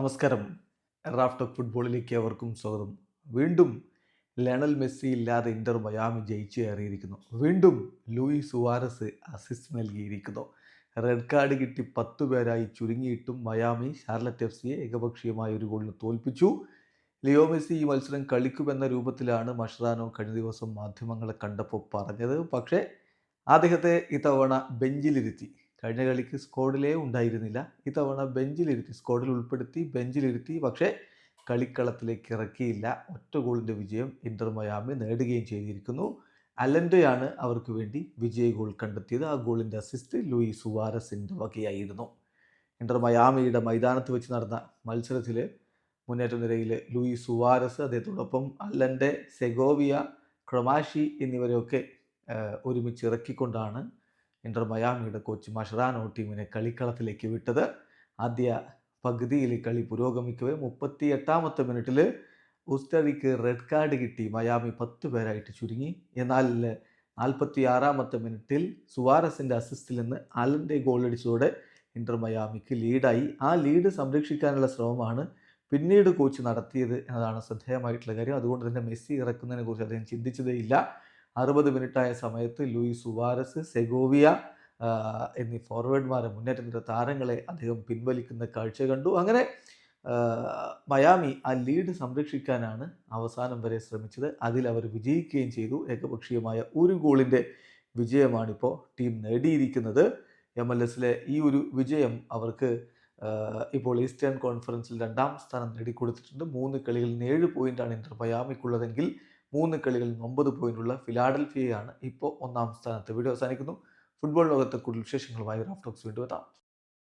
നമസ്കാരം. റാഫ്റ്റർ ഫുട്ബോളിലേക്ക് അവർക്കും സ്വാഗതം. വീണ്ടും ലയണൽ മെസ്സി ഇല്ലാതെ ഇന്റർ മയാമി ജയിച്ചു കയറിയിരിക്കുന്നു. വീണ്ടും ലൂയി സുവാരസ് അസിസ്റ്റ് നൽകിയിരിക്കുന്നു. റെഡ് കാർഡ് കിട്ടി പത്തു പേരായി ചുരുങ്ങിയിട്ടും മയാമി ഷാർലറ്റ് എഫ് സിയെ ഏകപക്ഷീയമായ ഒരു ഗോളിന് തോൽപ്പിച്ചു. ലിയോ മെസ്സി ഈ മത്സരം കളിക്കുമെന്ന രൂപത്തിലാണ് മഷ്റാനോ കഴിഞ്ഞ ദിവസം മാധ്യമങ്ങളെ കണ്ടപ്പോൾ പറഞ്ഞത്. പക്ഷേ അദ്ദേഹത്തെ ഇത്തവണ ബെഞ്ചിലിരുത്തി. കഴിഞ്ഞ കളിക്ക് സ്ക്വാഡിലേ ഉണ്ടായിരുന്നില്ല. ഇത്തവണ ബെഞ്ചിലിരുത്തി സ്ക്വാഡിൽ ഉൾപ്പെടുത്തി ബെഞ്ചിലിരുത്തി പക്ഷേ കളിക്കളത്തിലേക്ക് ഇറക്കിയില്ല. ഒറ്റ ഗോളിന്റെ വിജയം ഇന്റർ മയാമി നേടുകയും ചെയ്തിരിക്കുന്നു. അലൻഡയാണ് അവർക്ക് വേണ്ടി വിജയ ഗോൾ കണ്ടെത്തിയത്. ആ ഗോളിന്റെ അസിസ്റ്റ് ലൂയി സുവാരസിന്റെ വകയായിരുന്നു. ഇന്റർ മയാമിയുടെ മൈതാനത്ത് വെച്ച് നടന്ന മത്സരത്തിൽ മുന്നേറ്റ നിരയിൽ ലൂയി സുവാരസ് അദ്ദേഹത്തോടൊപ്പം അല്ലന്റെ സെഗോവിയ ക്രൊമാഷി എന്നിവരെയൊക്കെ ഒരുമിച്ച് ഇറക്കിക്കൊണ്ടാണ് ഇന്റർ മയാമിയുടെ കോച്ച് മഷറാനോ ടീമിനെ കളിക്കളത്തിലേക്ക് വിട്ടത്. ആദ്യ പകുതിയിൽ കളി പുരോഗമിക്കവേ മുപ്പത്തി എട്ടാമത്തെ മിനിറ്റിൽ ഉസ്തറിക്ക് റെഡ് കാർഡ് കിട്ടി. മയാമി പത്ത് പേരായിട്ട് ചുരുങ്ങി. എന്നാൽ നാൽപ്പത്തി ആറാമത്തെ മിനിറ്റിൽ സുവാരസിന്റെ അസിസ്റ്റിൽ നിന്ന് അലന്റെ ഗോളടിച്ചതോടെ ഇന്റർ മയാമിക്ക് ലീഡായി ആ ലീഡ് സംരക്ഷിക്കാനുള്ള ശ്രമമാണ് പിന്നീട് കോച്ച് നടത്തിയത് എന്നതാണ് ശ്രദ്ധേയമായിട്ടുള്ള കാര്യം. അതുകൊണ്ട് തന്നെ മെസ്സി ഇറക്കുന്നതിനെ കുറിച്ച് അദ്ദേഹം ചിന്തിച്ചതേയില്ല. അറുപത് മിനിറ്റായ സമയത്ത് ലൂയി സുവാരസ് സെഗോവിയ എന്നീ ഫോർവേഡ്മാരെ മുന്നേറ്റം നിര താരങ്ങളെ അദ്ദേഹം പിൻവലിക്കുന്ന കാഴ്ച കണ്ടു. അങ്ങനെ മയാമി ആ ലീഡ് സംരക്ഷിക്കാനാണ് അവസാനം വരെ ശ്രമിച്ചത്. അതിൽ അവർ വിജയിക്കുകയും ചെയ്തു. ഏകപക്ഷീയമായ ഒരു ഗോളിന്റെ വിജയമാണിപ്പോൾ ടീം നേടിയിരിക്കുന്നത്. എം എൽ എസിലെ ഈ ഒരു വിജയം അവർക്ക് ഇപ്പോൾ ഈസ്റ്റേൺ കോൺഫറൻസിൽ രണ്ടാം സ്ഥാനം നേടിക്കൊടുത്തിട്ടുണ്ട്. മൂന്ന് കളികളിൽ ഏഴ് പോയിന്റാണ് ഇന്റർ മയാമിക്കുള്ളതെങ്കിൽ മൂന്ന് കളികളിൽ ഒമ്പത് പോയിന്റുള്ള ഫിലാഡൽഫിയയാണ് ഇപ്പോൾ ഒന്നാം സ്ഥാനത്ത്. വീഡിയോ അവസാനിക്കുന്നു. ഫുട്ബോൾ ലോകത്തെ കൂടുതൽ വിശേഷങ്ങളുമായി റാഫ്റ്റോക്സ് വീണ്ടും എത്താം.